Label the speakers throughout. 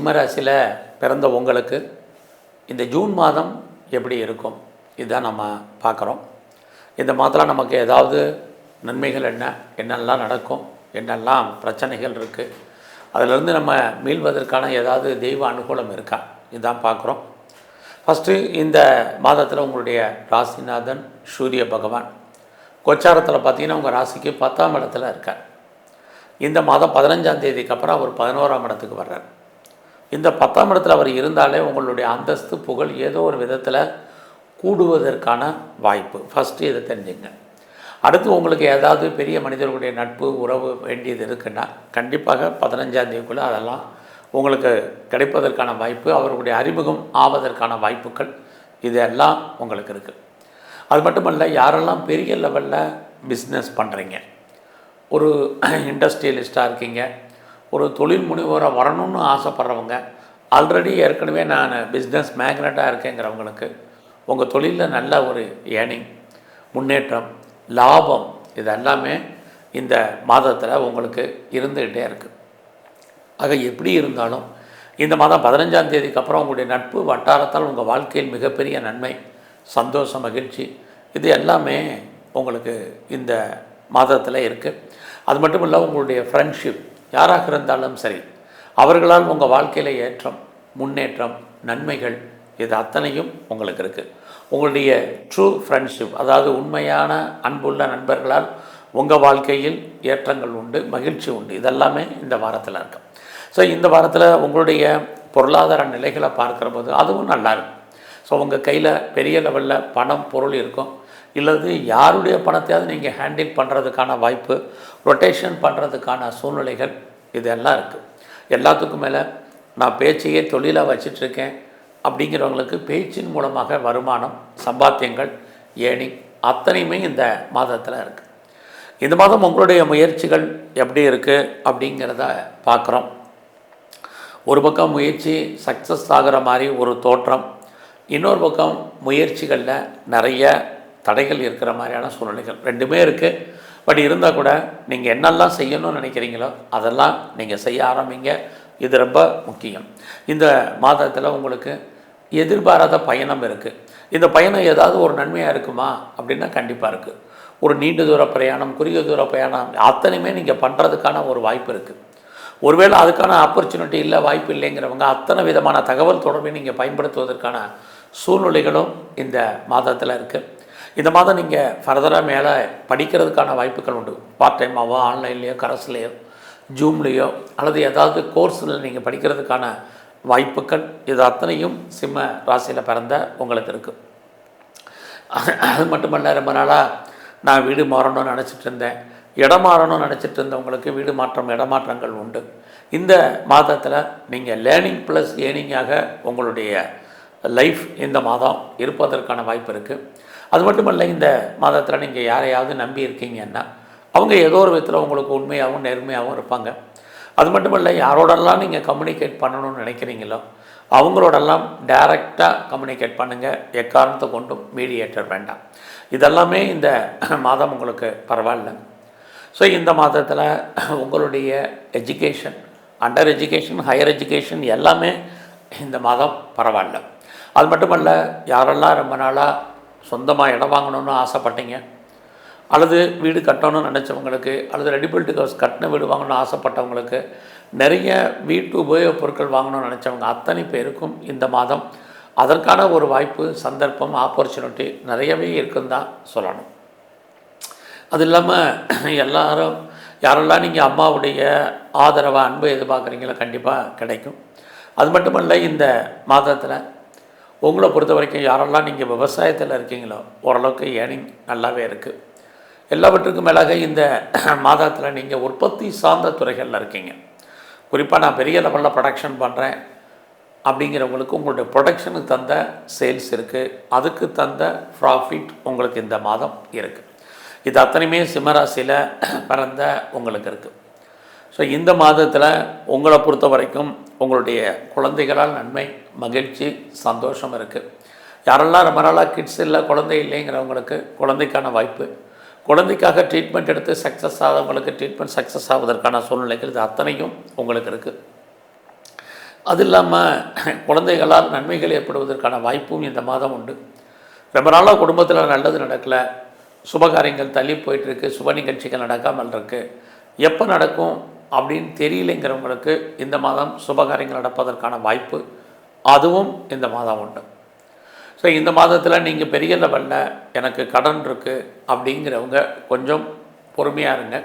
Speaker 1: சிம்மராசியில் பிறந்த உங்களுக்கு இந்த ஜூன் மாதம் எப்படி இருக்கும்? இதுதான் நம்ம பார்க்குறோம். இந்த மாதத்தில் நமக்கு ஏதாவது நன்மைகள் என்ன? என்னெல்லாம் நடக்கும்? என்னெல்லாம் பிரச்சனைகள் இருக்குது அதிலிருந்து நம்ம மீள்வதற்கான ஏதாவது தெய்வ அனுகூலம் இருக்கா? இதுதான் பார்க்குறோம். ஃபஸ்ட்டு இந்த மாதத்தில் உங்களுடைய ராசிநாதன் சூரிய பகவான். கொச்சாரத்தில் பார்த்தீங்கன்னா உங்கள் ராசிக்கு பத்தாம் இடத்துல இருக்கார். இந்த மாதம் பதினஞ்சாம் தேதிக்கு அப்புறம் அவர் பதினோராம் இடத்துக்கு வர்றார். இந்த பத்தாம் இடத்துல அவர் இருந்தாலே உங்களுடைய அந்தஸ்து புகழ் ஏதோ ஒரு விதத்தில் கூடுவதற்கான வாய்ப்பு. ஃபஸ்ட்டு இதை தெரிஞ்சுங்க. அடுத்து உங்களுக்கு ஏதாவது பெரிய மனிதர்களுடைய நட்பு உறவு வேண்டியது இருக்குன்னா கண்டிப்பாக பதினஞ்சாந்தேதிக்குள்ளே அதெல்லாம் உங்களுக்கு கிடைப்பதற்கான வாய்ப்பு அவர்களுடைய அறிமுகம் ஆவதற்கான வாய்ப்புகள் இதெல்லாம் உங்களுக்கு இருக்குது அது மட்டுமல்ல யாரெல்லாம் பெரிய லெவலில் பிஸ்னஸ் பண்ணுறீங்க ஒரு இண்டஸ்ட்ரியலிஸ்ட்டாக இருக்கீங்க. ஒரு தொழில் முனைவோராக வரணும்னு ஆசைப்பட்றவங்க ஆல்ரெடி ஏற்கனவே நான் பிஸ்னஸ் மேக்னட்டாக இருக்கேங்கிறவங்களுக்கு உங்கள் தொழிலில் நல்ல ஒரு ஏர்னிங் முன்னேற்றம் லாபம் இது எல்லாமே இந்த மாதத்தில் உங்களுக்கு இருந்துக்கிட்டே இருக்குது ஆக எப்படி இருந்தாலும் இந்த மாதம் பதினஞ்சாம் தேதிக்கு அப்புறம் உங்களுடைய நட்பு வட்டாரத்தால் உங்கள் வாழ்க்கையில் மிகப்பெரிய நன்மை சந்தோஷம் மகிழ்ச்சி இது எல்லாமே உங்களுக்கு இந்த மாதத்தில் இருக்குது அது மட்டும் இல்லை உங்களுடைய ஃப்ரெண்ட்ஷிப் யாராக இருந்தாலும் சரி அவர்களால் உங்கள் வாழ்க்கையில் ஏற்றம் முன்னேற்றம் நன்மைகள் இது அத்தனையும் உங்களுக்கு இருக்குது உங்களுடைய ட்ரூ ஃப்ரெண்ட்ஷிப் அதாவது உண்மையான அன்புள்ள நண்பர்களால் உங்கள் வாழ்க்கையில் ஏற்றங்கள் உண்டு மகிழ்ச்சி உண்டு. இதெல்லாமே இந்த வாரத்தில் இருக்கும் ஸோ இந்த வாரத்தில் உங்களுடைய பொருளாதார நிலைகளை பார்க்குற போது அதுவும் நல்லா இருக்கும். ஸோ உங்கள் கையில் பெரிய லெவலில் பணம் பொருள் இருக்கும். இல்லது யாருடைய பணத்தையாவது நீங்கள் ஹேண்டில் பண்ணுறதுக்கான வாய்ப்பு ரொட்டேஷன் பண்ணுறதுக்கான சூழ்நிலைகள் இதெல்லாம் இருக்குது எல்லாத்துக்கும் மேலே நான் பேச்சையே தொழிலாக வச்சிட்ருக்கேன் அப்படிங்கிறவங்களுக்கு பேச்சின் மூலமாக வருமானம் சம்பாத்தியங்கள் ஏர்னிங் அத்தனையுமே இந்த மாதத்தில் இருக்குது இந்த மாதம் உங்களுடைய முயற்சிகள் எப்படி இருக்குது அப்படிங்கிறத பார்க்குறோம் ஒரு பக்கம் முயற்சி சக்ஸஸ் ஆகிற மாதிரி ஒரு தோற்றம் இன்னொரு பக்கம் முயற்சிகளில் நிறைய தடைகள் இருக்கிற மாதிரியான சூழ்நிலைகள் ரெண்டுமே இருக்குது பட் இருந்தால் கூட நீங்கள் என்னெல்லாம் செய்யணும்னு நினைக்கிறீங்களோ அதெல்லாம் நீங்கள் செய்ய ஆரம்பிங்க. இது ரொம்ப முக்கியம். இந்த மாதத்தில் உங்களுக்கு எதிர்பாராத பயணம் இருக்குது இந்த பயணம் ஏதாவது ஒரு நன்மையாக இருக்குமா? அப்படின்னா கண்டிப்பாக இருக்குது ஒரு நீண்ட தூர பிரயாணம் குறுகிய தூர பிரயாணம் அத்தனையுமே நீங்கள் பண்ணுறதுக்கான ஒரு வாய்ப்பு இருக்குது ஒருவேளை அதுக்கான ஆப்பர்ச்சுனிட்டி இல்லை வாய்ப்பு இல்லைங்கிறவங்க அத்தனை விதமான தகவல் தொடர்பை நீங்கள் பயன்படுத்துவதற்கான சூழ்நிலைகளும் இந்த மாதத்தில் இருக்குது இந்த மாதம் நீங்கள் ஃபர்தராக மேலே படிக்கிறதுக்கான வாய்ப்புகள் உண்டு. பார்ட் டைமாவோ ஆன்லைன்லேயோ கரஸ்லேயோ ஜூம்லேயோ அல்லது ஏதாவது கோர்ஸில் நீங்கள் படிக்கிறதுக்கான வாய்ப்புகள் இது அத்தனையும் சிம்ம ராசியில் பிறந்த உங்களுக்கு இருக்குது அது மட்டுமல்ல ரொம்ப நாளாக நான் வீடு மாறணும்னு நினச்சிட்டு இருந்தேன். இடம் மாறணும்னு நினச்சிட்டு இருந்தவங்களுக்கு வீடு மாற்றம் இடமாற்றங்கள் உண்டு. இந்த மாதத்தில் நீங்கள் லேர்னிங் ப்ளஸ் ஏர்னிங்காக உங்களுடைய லைஃப் இந்த மாதம் இருப்பதற்கான வாய்ப்பு இருக்குது அது மட்டுமல்ல இந்த மாதத்தில் நீங்கள் யாரையாவது நம்பி இருக்கீங்கன்னா அவங்க ஏதோ ஒரு விதத்தில் உங்களுக்கு உண்மையாகவும் நேர்மையாகவும் இருப்பாங்க. அது மட்டுமல்ல யாரோடெல்லாம் நீங்கள் கம்யூனிகேட் பண்ணணும்னு நினைக்கிறீங்களோ அவங்களோடெல்லாம் டைரெக்டாக கம்யூனிகேட் பண்ணுங்கள் எக்காரணத்தை கொண்டும் மீடியேட்டர் வேண்டாம். இதெல்லாமே இந்த மாதம் உங்களுக்கு பரவாயில்ல. ஸோ இந்த மாதத்தில் உங்களுடைய education under education higher education எல்லாமே இந்த மாதம் பரவாயில்ல. அது மட்டுமல்ல யாரெல்லாம் ரொம்ப நாளாக சொந்தமாக இடம் வாங்கணும்னு ஆசைப்பட்டீங்க அல்லது வீடு கட்டணும்னு நினச்சவங்களுக்கு அல்லது ரெடிபிலிட்டி ஹவுஸ் கட்டின வீடு வாங்கணும்னு ஆசைப்பட்டவங்களுக்கு நிறைய வீட்டு உபயோகப் பொருட்கள் வாங்கணும்னு நினச்சவங்க அத்தனை பேருக்கும் இந்த மாதம் அதற்கான ஒரு வாய்ப்பு சந்தர்ப்பம் ஆப்பர்ச்சுனிட்டி நிறையவே இருக்குன்னு தான் சொல்லணும். அது இல்லாமல் எல்லாரும் யாரெல்லாம் நீங்கள் அம்மாவுடைய ஆதரவை அன்பை எதிர்பார்க்குறீங்களோ கண்டிப்பாக கிடைக்கும். அது மட்டுமல்ல இந்த மாதத்தில் உங்களை பொறுத்த வரைக்கும் யாரெல்லாம் நீங்கள் விவசாயத்தில் இருக்கீங்களோ ஓரளவுக்கு ஏர்னிங் நல்லாவே இருக்குது எல்லாவற்றுக்கும் மேலாக இந்த மாதத்தில் நீங்கள் உற்பத்தி சார்ந்த துறைகளில் இருக்கீங்க. குறிப்பாக நான் பெரிய லெவலில் ப்ரொடக்ஷன் பண்ணுறேன் அப்படிங்கிறவங்களுக்கு உங்களுடைய ப்ரொடக்ஷனுக்கு தந்த சேல்ஸ் இருக்குது அதுக்கு தந்த ப்ராஃபிட் உங்களுக்கு இந்த மாதம் இருக்குது இது அத்தனையுமே சிம்மராசியில் பிறந்த உங்களுக்கு இருக்குது ஸோ இந்த மாதத்தில் உங்களை பொறுத்த வரைக்கும் உங்களுடைய குழந்தைகளால் நன்மை மகிழ்ச்சி சந்தோஷம் இருக்குது யாரெல்லாம் ரொம்ப நாளாக கிட்ஸ் இல்லை குழந்தை இல்லைங்கிறவங்களுக்கு குழந்தைக்கான வாய்ப்பு. குழந்தைக்காக ட்ரீட்மெண்ட் எடுத்து சக்ஸஸ் ஆகிறவங்களுக்கு ட்ரீட்மெண்ட் சக்ஸஸ் ஆவதற்கான சூழ்நிலைகள் இது அத்தனையும் உங்களுக்கு இருக்குது அது இல்லாமல் குழந்தைகளால் நன்மைகள் ஏற்படுவதற்கான வாய்ப்பும் இந்த மாதம் உண்டு. ரொம்ப நாளாக குடும்பத்தில் நல்லது நடக்கலை. சுபகாரியங்கள் தள்ளி போயிட்டுருக்கு சுப நிகழ்ச்சிகள் நடக்காமல் இருக்குது எப்போ நடக்கும்? அப்படின்னு தெரியலைங்கிறவங்களுக்கு இந்த மாதம் சுபகாரியங்கள் நடப்பதற்கான வாய்ப்பு அதுவும் இந்த மாதம் உண்டு. ஸோ இந்த மாதத்தில் நீங்கள் பெரிய லெவலில் எனக்கு கடன் இருக்குது அப்படிங்கிறவங்க கொஞ்சம் பொறுமையாக இருங்க.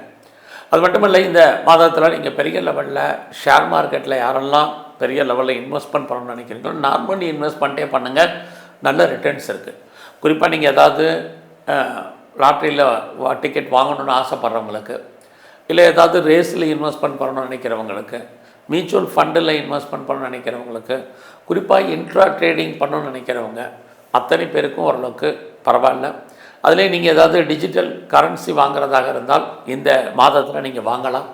Speaker 1: அது மட்டும் இல்லை இந்த மாதத்தில் நீங்கள் பெரிய லெவலில் ஷேர் மார்க்கெட்டில் யாரெல்லாம் பெரிய லெவலில் இன்வெஸ்ட்மெண்ட் பண்ணணும்னு நினைக்கிறீங்களோ நார்மலி இன்வெஸ்ட்மெண்ட்டே பண்ணுங்கள் நல்ல ரிட்டர்ன்ஸ் இருக்குது குறிப்பாக நீங்கள் ஏதாவது லாட்ரியில் டிக்கெட் வாங்கணும்னு ஆசைப்பட்றவங்களுக்கு இல்லை ஏதாவது ரேஸில் இன்வெஸ்ட்மெண்ட் பண்ணணும்னு நினைக்கிறவங்களுக்கு மியூச்சுவல் ஃபண்டில் இன்வெஸ்ட்மெண்ட் பண்ணணும்னு நினைக்கிறவங்களுக்கு குறிப்பாக இன்ட்ரா ட்ரேடிங் பண்ணணும்னு நினைக்கிறவங்க அத்தனை பேருக்கும் ஓரளவுக்கு பரவாயில்ல. அதிலே நீங்கள் ஏதாவது டிஜிட்டல் கரன்சி வாங்குறதாக இருந்தால் இந்த மாதத்தில் நீங்கள் வாங்கலாம்.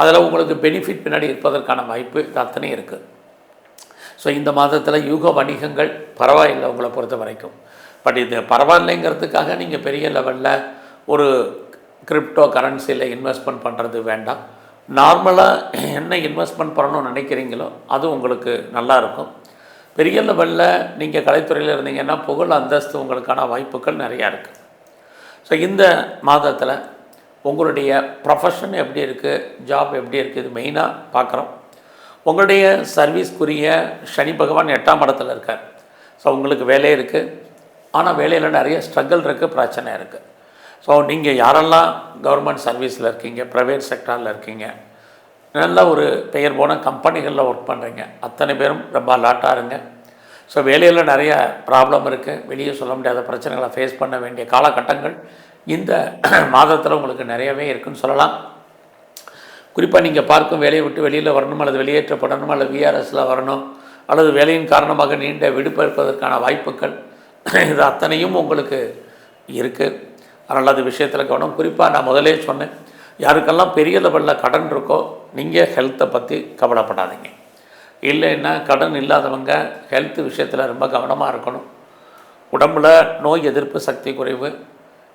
Speaker 1: அதில் உங்களுக்கு பெனிஃபிட் பின்னாடி இருப்பதற்கான வாய்ப்பு இது அத்தனை இருக்குது ஸோ இந்த மாதத்தில் யூக வணிகங்கள் பரவாயில்லை உங்களை பொறுத்த வரைக்கும் பட் இது பரவாயில்லைங்கிறதுக்காக நீங்கள் பெரிய லெவலில் ஒரு கிரிப்டோ கரன்சியில் இன்வெஸ்ட்மெண்ட் பண்ணுறது வேண்டாம் நார்மலாக என்ன இன்வெஸ்ட்மெண்ட் பண்ணணும்னு நினைக்கிறீங்களோ அது உங்களுக்கு நல்லா இருக்கும். பெரிய லெவலில் நீங்கள் கலைத்துறையில் இருந்தீங்கன்னா புகழ் அந்தஸ்து உங்களுக்கான வாய்ப்புகள் நிறையா இருக்குது ஸோ இந்த மாதத்தில் உங்களுடைய ப்ரொஃபஷன் எப்படி இருக்குது ஜாப் எப்படி இருக்குது இது மெயினாக பார்க்குறோம் உங்களுடைய சர்வீஸ்க்குரிய சனி பகவான் எட்டாம் இடத்துல இருக்கார். ஸோ உங்களுக்கு வேலை இருக்குது ஆனால் வேலையில் நிறைய ஸ்ட்ரகிள் இருக்குது பிரச்சனை இருக்குது ஸோ நீங்கள் யாரெல்லாம் கவர்மெண்ட் சர்வீஸில் இருக்கீங்க ப்ரைவேட் செக்டாரில் இருக்கீங்க நல்ல ஒரு பெயர் போன கம்பெனிகளில் ஒர்க் பண்ணுறீங்க அத்தனை பேரும் ரொம்ப அலாட்டாக இருங்க. ஸோ வேலையில் நிறைய ப்ராப்ளம் இருக்குது வெளியே சொல்ல முடியாத பிரச்சனைகளை ஃபேஸ் பண்ண வேண்டிய காலகட்டங்கள் இந்த மாதத்தில் உங்களுக்கு நிறையவே இருக்குன்னு சொல்லலாம். குறிப்பாக நீங்கள் பார்க்கும் வேலையை விட்டு வெளியில் வரணும் அல்லது வெளியேற்றப்படணும் அல்லது விஆர்எஸில் வரணும் அல்லது வேலையின் காரணமாக நீண்ட விடுப்பு எடுப்பதற்கான வாய்ப்புகள் இது அத்தனையும் உங்களுக்கு இருக்குது அதனால் அது விஷயத்தில் கவனம். குறிப்பாக நான் முதலே சொன்னேன் யாருக்கெல்லாம் பெரிய லெவலில் கடன் இருக்கோ நீங்கள் ஹெல்த்தை பற்றி கவலைப்படாதீங்க. இல்லைன்னா கடன் இல்லாதவங்க ஹெல்த் விஷயத்தில் ரொம்ப கவனமாக இருக்கணும். உடம்புல நோய் எதிர்ப்பு சக்தி குறைவு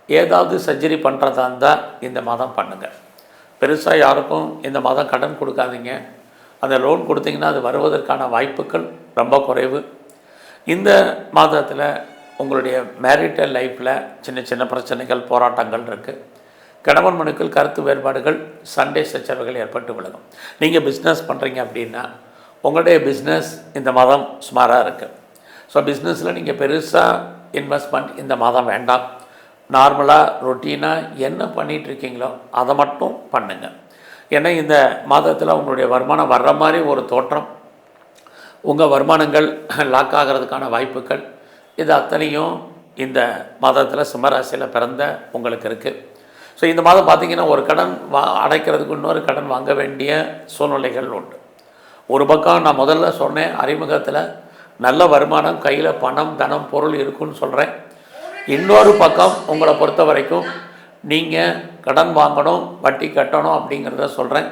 Speaker 1: ஏதாவது சர்ஜரி பண்ணுறதா இருந்தால் இந்த மாதம் பண்ணுங்கள் பெருசாக யாருக்கும் இந்த மாதம் கடன் கொடுக்காதீங்க. அந்த லோன் கொடுத்தீங்கன்னா அது வருவதற்கான வாய்ப்புகள் ரொம்ப குறைவு. இந்த மாதத்தில் உங்களுடைய மேரிட்டல் லைஃப்பில் சின்ன சின்ன பிரச்சனைகள் போராட்டங்கள் இருக்குது கணவன் மனுக்கள் கருத்து வேறுபாடுகள் சண்டே சச்சரவுகள் ஏற்பட்டு விலகும். நீங்கள் பிஸ்னஸ் பண்ணுறீங்க அப்படின்னா உங்களுடைய பிஸ்னஸ் இந்த மாதம் சுமாராக இருக்குது ஸோ பிஸ்னஸில் நீங்கள் பெருசாக இன்வெஸ்ட்மெண்ட் இந்த மாதம் வேண்டாம். நார்மலாக ரொட்டீனாக என்ன பண்ணிகிட்ருக்கீங்களோ அதை மட்டும் பண்ணுங்கள் ஏன்னா இந்த மாதத்தில் உங்களுடைய வருமானம் வர்ற மாதிரி ஒரு தோற்றம். உங்கள் வருமானங்கள் லாக் ஆகிறதுக்கான வாய்ப்புகள் இது அத்தனையும் இந்த மாதத்தில் சிம்மராசியில் பிறந்த உங்களுக்கு இருக்குது ஸோ இந்த மாதம் பார்த்திங்கன்னா ஒரு கடன் வா அடைக்கிறதுக்கு இன்னொரு கடன் வாங்க வேண்டிய சூழ்நிலைகள் உண்டு. ஒரு பக்கம் நான் முதல்ல சொன்னேன் அறிமுகத்தில் நல்ல வருமானம் கையில் பணம் தனம் பொருள் இருக்குன்னு சொல்கிறேன் இன்னொரு பக்கம் உங்களை பொறுத்த வரைக்கும் நீங்கள் கடன் வாங்கணும் வட்டி கட்டணும் அப்படிங்கிறத சொல்கிறேன்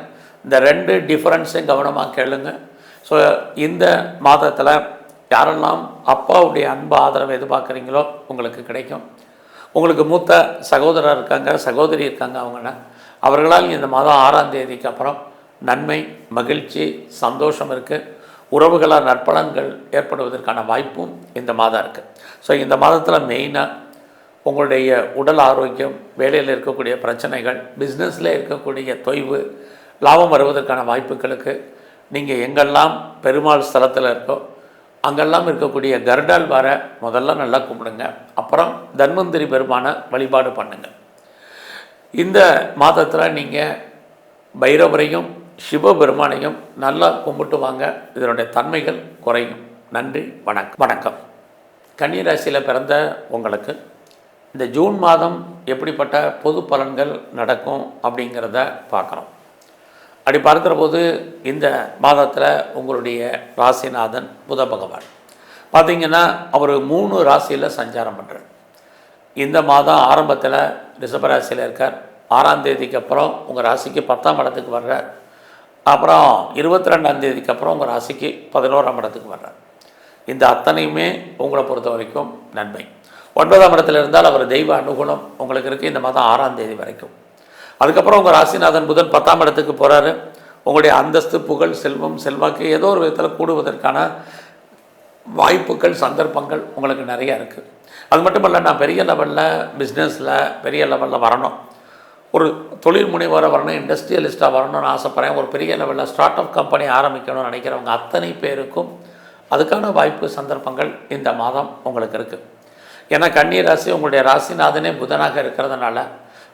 Speaker 1: இந்த ரெண்டு டிஃப்ரென்ஸையும் கவனமாக கேளுங்க. ஸோ இந்த மாதத்தில் யாரெல்லாம் அப்பாவுடைய அன்பு ஆதரவு எதிர்பார்க்குறீங்களோ உங்களுக்கு கிடைக்கும். உங்களுக்கு மூத்த சகோதரர் இருக்காங்க சகோதரி இருக்காங்க அவங்கள அவர்களால் இந்த மாதம் ஆறாம் தேதிக்கு அப்புறம் நன்மை மகிழ்ச்சி சந்தோஷம் இருக்குது உறவுகளால் நற்பலன்கள் ஏற்படுவதற்கான வாய்ப்பும் இந்த மாதம் இருக்குது ஸோ இந்த மாதத்தில் மெயினாக உங்களுடைய உடல் ஆரோக்கியம் வேலையில் இருக்கக்கூடிய பிரச்சனைகள் பிஸ்னஸில் இருக்கக்கூடிய தொய்வு லாபம் வருவதற்கான வாய்ப்புகளுக்கு நீங்கள் எங்கெல்லாம் பெருமாள் ஸ்தலத்தில் இருக்கோ அங்கெல்லாம் இருக்கக்கூடிய கர்டால் வர முதல்ல நல்லா கும்பிடுங்க. அப்புறம் தன்வந்திரி பெருமான வழிபாடு பண்ணுங்கள் இந்த மாதத்தில் நீங்கள் பைரவரையும் சிவபெருமானையும் நல்லா கும்பிட்டு வாங்க. இதனுடைய தன்மைகள் குறையும். நன்றி வணக்கம். வணக்கம். கன்னிராசியில் பிறந்த உங்களுக்கு இந்த ஜூன் மாதம் எப்படிப்பட்ட பொது பலன்கள் நடக்கும் அப்படிங்கிறத பார்க்குறோம். அப்படி பார்க்குற போது இந்த மாதத்தில் உங்களுடைய ராசிநாதன் புத பகவான். பார்த்தீங்கன்னா அவர் மூணு ராசியில் சஞ்சாரம் பண்ணுறார் இந்த மாதம் ஆரம்பத்தில் ரிஷபராசியில் இருக்கார். ஆறாம் தேதிக்கு அப்புறம் உங்கள் ராசிக்கு பத்தாம் இடத்துக்கு வர்றார். அப்புறம் இருபத்தி ரெண்டாம் தேதிக்கு அப்புறம் உங்கள் ராசிக்கு பதினோராம் இடத்துக்கு வர்றார். இந்த அத்தனையுமே உங்களை பொறுத்த வரைக்கும் நன்மை. ஒன்பதாம் இடத்துல இருந்தால் அவர் தெய்வ அனுகூலம் உங்களுக்கு இருக்குது இந்த மாதம் ஆறாம் தேதி வரைக்கும். அதுக்கப்புறம் உங்கள் ராசிநாதன் புதன் பத்தாம் இடத்துக்கு போகிறாரு உங்களுடைய அந்தஸ்து புகழ் செல்வம் செல்வாக்கு ஏதோ ஒரு விதத்தில் கூடுவதற்கான வாய்ப்புகள் சந்தர்ப்பங்கள் உங்களுக்கு நிறையா இருக்குது அது மட்டும் இல்லை நான் பெரிய லெவலில் பிஸ்னஸில் பெரிய லெவலில் வரணும். ஒரு தொழில் முனைவோராக வரணும் இண்டஸ்ட்ரியலிஸ்ட்டாக வரணும்னு ஆசைப்பட்றேன். ஒரு பெரிய லெவலில் ஸ்டார்ட் அப் கம்பெனி ஆரம்பிக்கணும்னு நினைக்கிறவங்க அத்தனை பேருக்கும் அதுக்கான வாய்ப்பு சந்தர்ப்பங்கள் இந்த மாதம் உங்களுக்கு இருக்குது ஏன்னா கன்னி ராசி உங்களுடைய ராசிநாதனே புதனாக இருக்கிறதுனால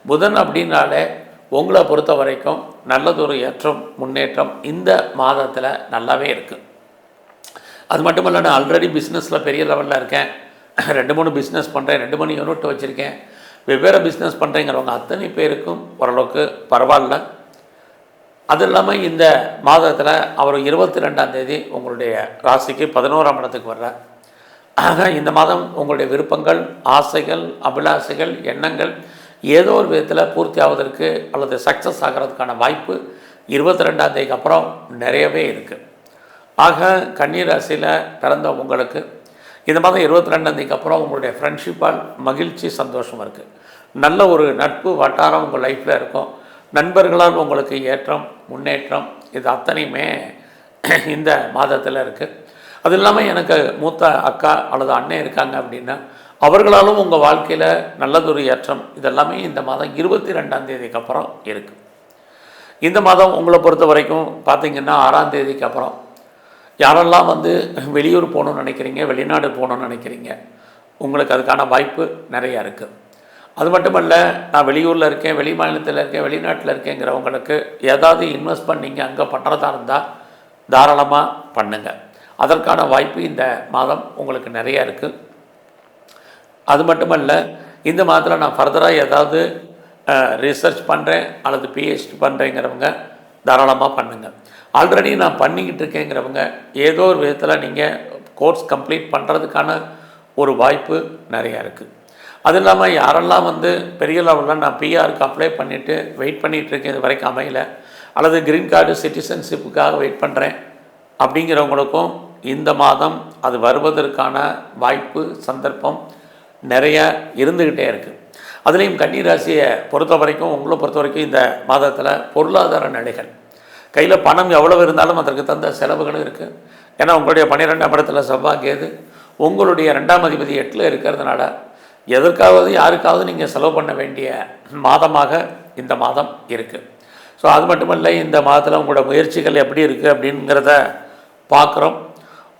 Speaker 1: புதன் அப்படின்னாலே உங்களை பொறுத்த வரைக்கும் நல்லதொரு ஏற்றம் முன்னேற்றம் இந்த மாதத்தில் நல்லாவே இருக்குது அது மட்டும் இல்லை நான் ஆல்ரெடி பிஸ்னஸில் பெரிய லெவலில் இருக்கேன். ரெண்டு மூணு பிஸ்னஸ் பண்ணுறேன் ரெண்டு மூணு யூனிட் வச்சுருக்கேன். வெவ்வேறு பிஸ்னஸ் பண்ணுறேங்கிறவங்க அத்தனை பேருக்கும் ஓரளவுக்கு பரவாயில்ல. அது இல்லாமல் இந்த மாதத்தில் அவர் இருபத்தி ரெண்டாம் தேதி உங்களுடைய ராசிக்கு பதினோராம் இடத்துக்கு வர்றார். ஆக இந்த மாதம் உங்களுடைய விருப்பங்கள் ஆசைகள் அபிலாசைகள் எண்ணங்கள் ஏதோ ஒரு விதத்தில் பூர்த்தி ஆவதற்கு அல்லது சக்ஸஸ் ஆகிறதுக்கான வாய்ப்பு இருபத்தி ரெண்டாம் தேதிக்கு அப்புறம் நிறையவே இருக்குது ஆக கண்ணீர் ராசியில் பிறந்த உங்களுக்கு இந்த மாதம் இருபத்தி ரெண்டாம் தேதிக்கு அப்புறம் உங்களுடைய ஃப்ரெண்ட்ஷிப்பால் மகிழ்ச்சி சந்தோஷம் இருக்குது நல்ல ஒரு நட்பு வட்டாரம் உங்கள் லைஃப்பில் இருக்கும். நண்பர்களால் உங்களுக்கு ஏற்றம் முன்னேற்றம் இது அத்தனையுமே இந்த மாதத்தில் இருக்குது அது இல்லாமல் எனக்கு மூத்த அக்கா அல்லது அண்ணன் இருக்காங்க அப்படின்னா அவர்களாலும் உங்கள் வாழ்க்கையில் நல்லதொரு ஏற்றம். இதெல்லாமே இந்த மாதம் இருபத்தி ரெண்டாம் தேதிக்கு அப்புறம் இருக்குது இந்த மாதம் உங்களை பொறுத்த வரைக்கும் பார்த்தீங்கன்னா ஆறாம் தேதிக்கு அப்புறம் யாரெல்லாம் வந்து வெளியூர் போகணுன்னு நினைக்கிறீங்க வெளிநாடு போகணும்னு நினைக்கிறீங்க உங்களுக்கு அதுக்கான வாய்ப்பு நிறையா இருக்குது அது மட்டுமல்ல நான் வெளியூரில் இருக்கேன் வெளி மாநிலத்தில் இருக்கேன் வெளிநாட்டில் இருக்கேங்கிறவங்களுக்கு ஏதாவது இன்வெஸ்ட் பண்ணிங்க அங்கே பண்ணுறதா இருந்தால் தாராளமாக பண்ணுங்கள் அதற்கான வாய்ப்பு இந்த மாதம் உங்களுக்கு நிறையா இருக்குது அது மட்டுமல்ல இந்த மாதத்தில் நான் ஃபர்தராக ஏதாவது ரிசர்ச் பண்ணுறேன் அல்லது பிஹெச்டி பண்ணுறேங்கிறவங்க தாராளமாக பண்ணுங்கள் ஆல்ரெடி நான் பண்ணிக்கிட்டு இருக்கேங்கிறவங்க ஏதோ ஒரு விதத்தில் நீங்கள் கோர்ஸ் கம்ப்ளீட் பண்ணுறதுக்கான ஒரு வாய்ப்பு நிறையா இருக்குது அது இல்லாமல் யாரெல்லாம் வந்து பெரிய லெவலில் நான் பிஆருக்கு அப்ளை பண்ணிவிட்டு வெயிட் பண்ணிகிட்டு இருக்கேன் இது வரைக்கும் அமையல அல்லது க்ரீன் கார்டு சிட்டிசன்ஷிப்புக்காக வெயிட் பண்ணுறேன் அப்படிங்கிறவங்களுக்கும் இந்த மாதம் அது வருவதற்கான வாய்ப்பு சந்தர்ப்பம் நிறைய இருந்துக்கிட்டே இருக்குது அதுலேயும் கன்னிராசியை பொறுத்த வரைக்கும் உங்களை பொறுத்த வரைக்கும் இந்த மாதத்தில் பொருளாதார நிலைகள். கையில் பணம் எவ்வளவு இருந்தாலும் அதற்கு தந்த செலவுகளும் இருக்குது ஏன்னா உங்களுடைய பன்னிரெண்டாம் இடத்துல செவ்வாய் கேது. உங்களுடைய ரெண்டாம் அதிபதி எட்டில் இருக்கிறதுனால எதற்காவது யாருக்காவது நீங்கள் செலவு பண்ண வேண்டிய மாதமாக இந்த மாதம் இருக்குது ஸோ அது மட்டுமல்ல இந்த மாதத்தில் உங்களோட முயற்சிகள் எப்படி இருக்குது அப்படிங்கிறத பார்க்குறோம்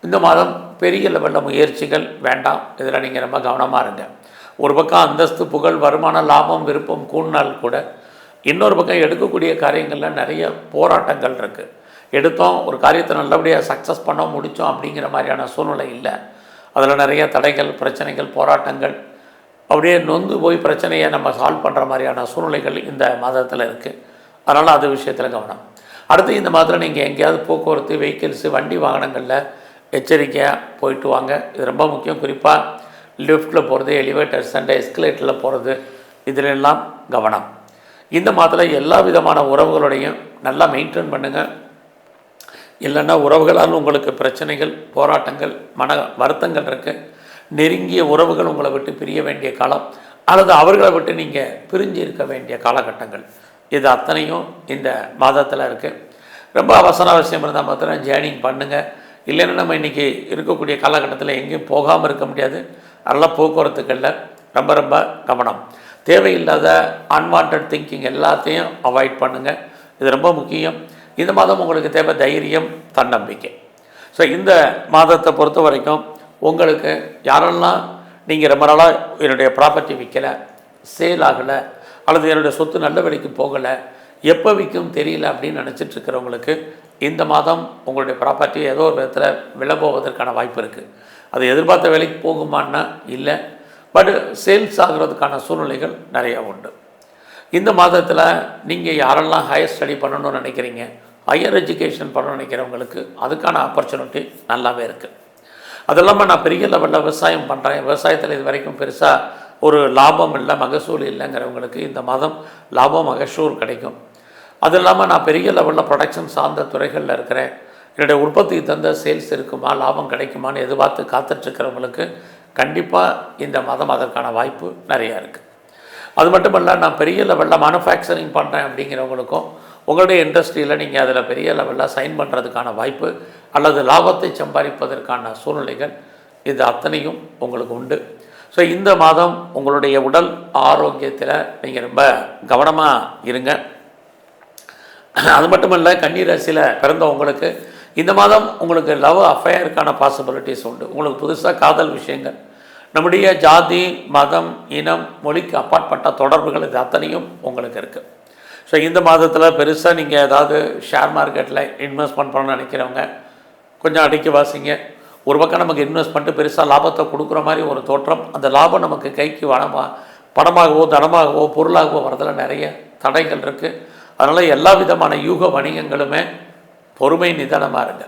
Speaker 1: இந்த மாதம் பெரிய லெவலில் முயற்சிகள் வேண்டாம். இதில் நீங்கள் ரொம்ப கவனமாக இருங்க. ஒரு பக்கம் அந்தஸ்து புகழ் வருமானம் லாபம் விருப்பம் கூழ்நாள் கூட இன்னொரு பக்கம் எடுக்கக்கூடிய காரியங்களில் நிறைய போராட்டங்கள் இருக்குது எடுத்தோம் ஒரு காரியத்தை நல்லபடியாக சக்ஸஸ் பண்ணோம் முடித்தோம் அப்படிங்கிற மாதிரியான சூழ்நிலை இல்லை. அதில் நிறைய தடைகள் பிரச்சனைகள் போராட்டங்கள் அப்படியே நொந்து போய் பிரச்சனையை நம்ம சால்வ் பண்ணுற மாதிரியான சூழ்நிலைகள் இந்த மாதத்தில் இருக்குது அதனால் அது விஷயத்தில் கவனம். அடுத்து இந்த மாதத்தில் நீங்கள் எங்கேயாவது போக்குவரத்து வெஹிக்கிள்ஸு வண்டி வாகனங்களில் எச்சரிக்கையாக போயிட்டு வாங்க. இது ரொம்ப முக்கியம். குறிப்பாக லிஃப்ட்டில் போகிறது எலிவேட்டர்ஸ் அண்ட் எஸ்கலேட்டரில் போகிறது இதிலெல்லாம் கவனம். இந்த மாதத்தில் எல்லா விதமான உறவுகளோடையும் நல்லா மெயின்டைன் பண்ணுங்கள் இல்லைன்னா உறவுகளால் உங்களுக்கு பிரச்சனைகள் போராட்டங்கள் மன வருத்தங்கள் இருக்குது நெருங்கிய உறவுகள் உங்களை விட்டு பிரிய வேண்டிய காலம் அல்லது அவர்களை விட்டு நீங்கள் பிரிஞ்சு இருக்க வேண்டிய காலகட்டங்கள். இது அத்தனையும் இந்த மாதத்தில் இருக்குது ரொம்ப அவசர அவசியம் இருந்தால் மாத்திரம் ஜேர்னிங் பண்ணுங்கள் இல்லைன்னா நம்ம இன்றைக்கி இருக்கக்கூடிய காலகட்டத்தில் எங்கேயும் போகாமல் இருக்க முடியாது. நல்ல போக்குவரத்துக்களில் ரொம்ப ரொம்ப கவனம். தேவையில்லாத அன்வான்ட் திங்கிங் எல்லாத்தையும் அவாய்ட் பண்ணுங்கள் இது ரொம்ப முக்கியம். இந்த மாதம் உங்களுக்கு தேவை தைரியம் தன்னம்பிக்கை. ஸோ இந்த மாதத்தை பொறுத்த வரைக்கும் உங்களுக்கு யாரெல்லாம் நீங்கள் ரொம்ப நாளாக என்னுடைய ப்ராப்பர்ட்டி விற்கலை சேல் ஆகலை அல்லது என்னுடைய சொத்து நல்ல விலைக்கு போகலை எப்போ விற்கும் தெரியல அப்படின்னு நினச்சிட்டு இருக்கிறவங்களுக்கு இந்த மாதம் உங்களுடைய ப்ராப்பர்ட்டி ஏதோ ஒரு விதத்தில் விலை வாய்ப்பு இருக்குது அது எதிர்பார்த்த வேலைக்கு போகுமான்னா இல்லை. பட் சேல்ஸ் ஆகிறதுக்கான சூழ்நிலைகள் நிறையா உண்டு. இந்த மாதத்தில் நீங்கள் யாரெல்லாம் ஹையர் ஸ்டடி பண்ணணும்னு நினைக்கிறீங்க ஹையர் எஜுகேஷன் பண்ணணும்னு நினைக்கிறவங்களுக்கு அதுக்கான ஆப்பர்ச்சுனிட்டி நல்லாவே இருக்குது அது இல்லாமல் நான் பெரிய லெவலில் விவசாயம் பண்ணுறேன் விவசாயத்தில் இது வரைக்கும் பெருசாக ஒரு லாபம் இல்லை மகசூல் இல்லைங்கிறவங்களுக்கு இந்த மாதம் லாபம் மகசூல் கிடைக்கும். அது இல்லாமல் நான் பெரிய லெவலில் ப்ரொடக்ஷன் சார்ந்த துறைகளில் இருக்கிறேன். என்னுடைய உற்பத்தி தந்த சேல்ஸ் இருக்குமா லாபம் கிடைக்குமான்னு எதிர்பார்த்து காத்துட்ருக்கிறவங்களுக்கு கண்டிப்பாக இந்த மாதம் அதற்கான வாய்ப்பு நிறையா இருக்குது அது மட்டும் இல்லை நான் பெரிய லெவலில் மேனுஃபேக்சரிங் பண்ணுறேன் அப்படிங்கிறவங்களுக்கும் உங்களுடைய இண்டஸ்ட்ரியில் நீங்கள் அதில் பெரிய லெவலில் சைன் பண்ணுறதுக்கான வாய்ப்பு அல்லது லாபத்தை சம்பாதிப்பதற்கான சூழ்நிலைகள் இது அத்தனையும் உங்களுக்கு உண்டு. ஸோ இந்த மாதம் உங்களுடைய உடல் ஆரோக்கியத்தில் நீங்கள் ரொம்ப கவனமாக இருங்க. அது மட்டுமல்ல இல்லை ராசியில் பிறந்த இந்த மாதம் உங்களுக்கு லவ் அஃபேருக்கான பாசிபிலிட்டிஸ் உண்டு. உங்களுக்கு புதுசாக காதல் விஷயங்கள் நம்முடைய ஜாதி மதம் இனம் மொழிக்கு அப்பாற்பட்ட தொடர்புகள் இது அத்தனையும் உங்களுக்கு இருக்குது ஸோ இந்த மாதத்தில் பெருசாக நீங்கள் ஏதாவது ஷேர் மார்க்கெட்டில் இன்வெஸ்ட்மெண்ட் பண்ணணும்னு நினைக்கிறவங்க கொஞ்சம் அடிக்க வாசிங்க. ஒரு பக்கம் நமக்கு இன்வெஸ்ட் பண்ணிட்டு பெருசாக லாபத்தை கொடுக்குற மாதிரி ஒரு தோற்றம் அந்த லாபம் நமக்கு கைக்கு வனமாக பணமாகவோ தனமாகவோ பொருளாகவோ வரதில் நிறைய தடைகள் இருக்குது அதனால் எல்லா விதமான யூக வணிகங்களுமே பொறுமை நிதானமாக இருங்க.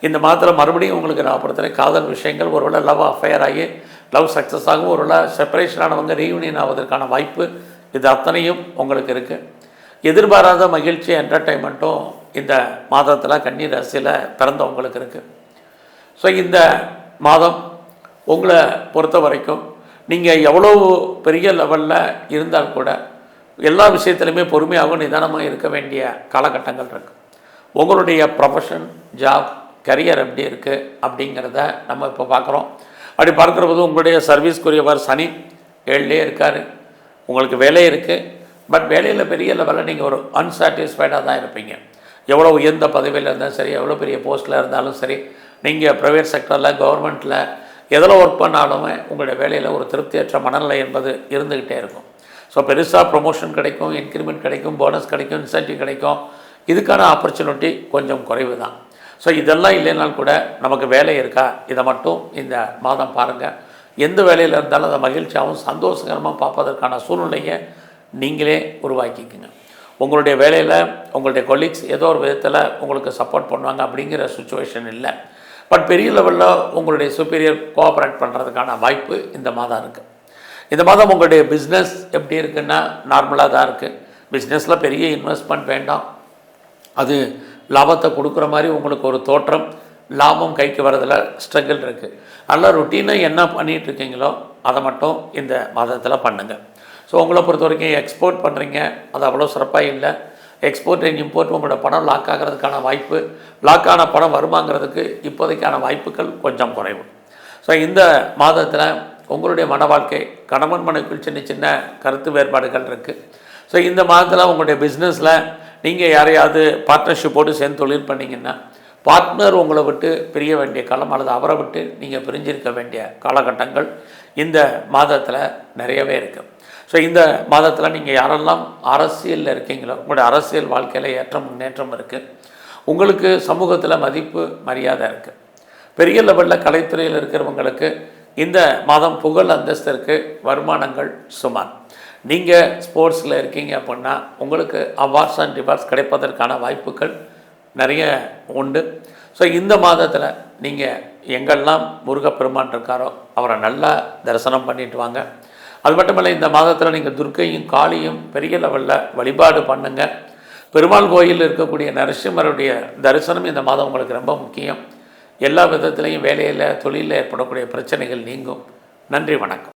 Speaker 1: இந்த மாதத்தில் மறுபடியும் உங்களுக்கு நான் பொறுத்தவரை காதல் விஷயங்கள் ஒருவேளை லவ் அஃபையர் ஆகி லவ் சக்ஸஸ் ஆகும் ஒருவேளை செப்பரேஷன் ஆனவங்க ரீயூனியன் ஆவதற்கான வாய்ப்பு இது அத்தனையும் உங்களுக்கு இருக்குது எதிர்பாராத மகிழ்ச்சி என்டர்டைன்மெண்ட்டும் இந்த மாதத்தில் கன்னி ராசியில் பிறந்தவங்களுக்கு இருக்குது ஸோ இந்த மாதம் உங்களை பொறுத்த வரைக்கும் நீங்கள் எவ்வளோ பெரிய லெவலில் இருந்தால் கூட எல்லா விஷயத்துலையுமே பொறுமையாகவும் நிதானமாக இருக்க வேண்டிய காலகட்டங்கள் இருக்குது உங்களுடைய ப்ரொஃபஷன் ஜாப் கரியர் எப்படி இருக்குது அப்படிங்கிறத நம்ம இப்போ பார்க்குறோம். அப்படி பார்க்குற போது உங்களுடைய சர்வீஸ்க்குரியவர் சனி ஏழுலேயே இருக்கார். உங்களுக்கு வேலை இருக்குது பட் வேலையில் பெரிய லெவலில் நீங்கள் ஒரு அன்சாட்டிஸ்ஃபைடாக தான் இருப்பீங்க. எவ்வளோ உயர்ந்த பதவியில் இருந்தாலும் சரி எவ்வளோ பெரிய போஸ்ட்டில் இருந்தாலும் சரி நீங்கள் ப்ரைவேட் செக்டரில் கவர்மெண்ட்டில் எதில் ஒர்க் பண்ணாலுமே உங்களுடைய வேலையில் ஒரு திருப்தியற்ற மனநிலை என்பது இருந்துக்கிட்டே இருக்கும். ஸோ பெருசாக ப்ரொமோஷன் கிடைக்கும் இன்க்ரிமெண்ட் கிடைக்கும் போனஸ் கிடைக்கும் இன்சென்டிவ் கிடைக்கும். இதுக்கான ஆப்பர்ச்சுனிட்டி கொஞ்சம் குறைவு தான் ஸோ இதெல்லாம் இல்லைனாலும் கூட நமக்கு வேலை இருக்கா? இதை மட்டும் இந்த மாதம் பாருங்கள் எந்த வேலையில் இருந்தாலும் அதை மகிழ்ச்சியாகவும் சந்தோஷகரமாக பார்ப்பதற்கான சூழ்நிலையை நீங்களே உருவாக்கிக்குங்க. உங்களுடைய வேலையில் உங்களுடைய கொலீக்ஸ் ஏதோ ஒரு விதத்தில் உங்களுக்கு சப்போர்ட் பண்ணுவாங்க அப்படிங்கிற சுச்சுவேஷன் இல்லை. பட் பெரிய லெவலில் உங்களுடைய சுப்பீரியர் கோஆப்ரேட் பண்ணுறதுக்கான வாய்ப்பு இந்த மாதம் இருக்குது இந்த மாதம் உங்களுடைய பிஸ்னஸ் எப்படி இருக்குன்னா நார்மலாக தான் இருக்குது பிஸ்னஸில் பெரிய இன்வெஸ்ட்மெண்ட் வேண்டாம். அது லாபத்தை கொடுக்குற மாதிரி உங்களுக்கு ஒரு தோற்றம் லாபம் கைக்கு வரதில் ஸ்ட்ரகிள் இருக்குது நல்லா ருட்டீனாக என்ன பண்ணிகிட்டு இருக்கீங்களோ அதை மட்டும் இந்த மாதத்தில் பண்ணுங்கள் ஸோ உங்களை பொறுத்த வரைக்கும் எக்ஸ்போர்ட் பண்ணுறீங்க அது அவ்வளோ சிறப்பாக இல்லை. எக்ஸ்போர்ட் அண்ட் இம்போர்ட் உங்களோட பணம் லாக் ஆகிறதுக்கான வாய்ப்பு லாக் ஆன பணம் வருமாங்கிறதுக்கு இப்போதைக்கான வாய்ப்புகள் கொஞ்சம் குறைவு. ஸோ இந்த மாதத்தில் உங்களுடைய மன வாழ்க்கை கணவன் மனைக்குள் சின்ன சின்ன கருத்து வேறுபாடுகள் இருக்குது ஸோ இந்த மாதத்தில் உங்களுடைய பிஸ்னஸில் நீங்கள் யாரையாவது பார்ட்னர்ஷிப் போட்டு சேர்ந்து தொழில் பண்ணிங்கன்னா பார்ட்னர் உங்களை விட்டு பிரிய வேண்டிய காலம் அல்லது அவரை விட்டு நீங்கள் பிரிஞ்சிருக்க வேண்டிய காலகட்டங்கள் இந்த மாதத்தில் நிறையவே இருக்குது ஸோ இந்த மாதத்தில் நீங்கள் யாரெல்லாம் அரசியலில் இருக்கீங்களோ உங்களுடைய அரசியல் வாழ்க்கையில் ஏற்றம் முன்னேற்றம் இருக்குது உங்களுக்கு சமூகத்தில் மதிப்பு மரியாதை இருக்குது பெரிய லெவலில் கலைத்துறையில் இருக்கிறவங்களுக்கு இந்த மாதம் புகழ் அந்தஸ்திற்கு வருமானங்கள் சுமார். நீங்கள் ஸ்போர்ட்ஸில் இருக்கீங்க அப்படின்னா உங்களுக்கு அவார்ட்ஸ் அண்ட் ரிவார்ட்ஸ் கிடைப்பதற்கான வாய்ப்புகள் நிறைய உண்டு. ஸோ இந்த மாதத்தில் நீங்கள் எங்கெல்லாம் முருகப்பெருமான் இருக்காரோ அவரை நல்லா தரிசனம் பண்ணிட்டு வாங்க. அது மட்டுமல்ல இந்த மாதத்தில் நீங்கள் துர்க்கையும் காளியும் பெரிய லெவலில் வழிபாடு பண்ணுங்க. பெருமாள் கோயிலில் இருக்கக்கூடிய நரசிம்மருடைய தரிசனம் இந்த மாதம் உங்களுக்கு ரொம்ப முக்கியம். எல்லா விதத்துலேயும் வேலையில் தொழிலில் ஏற்படக்கூடிய பிரச்சனைகள் நீங்கும். நன்றி வணக்கம்.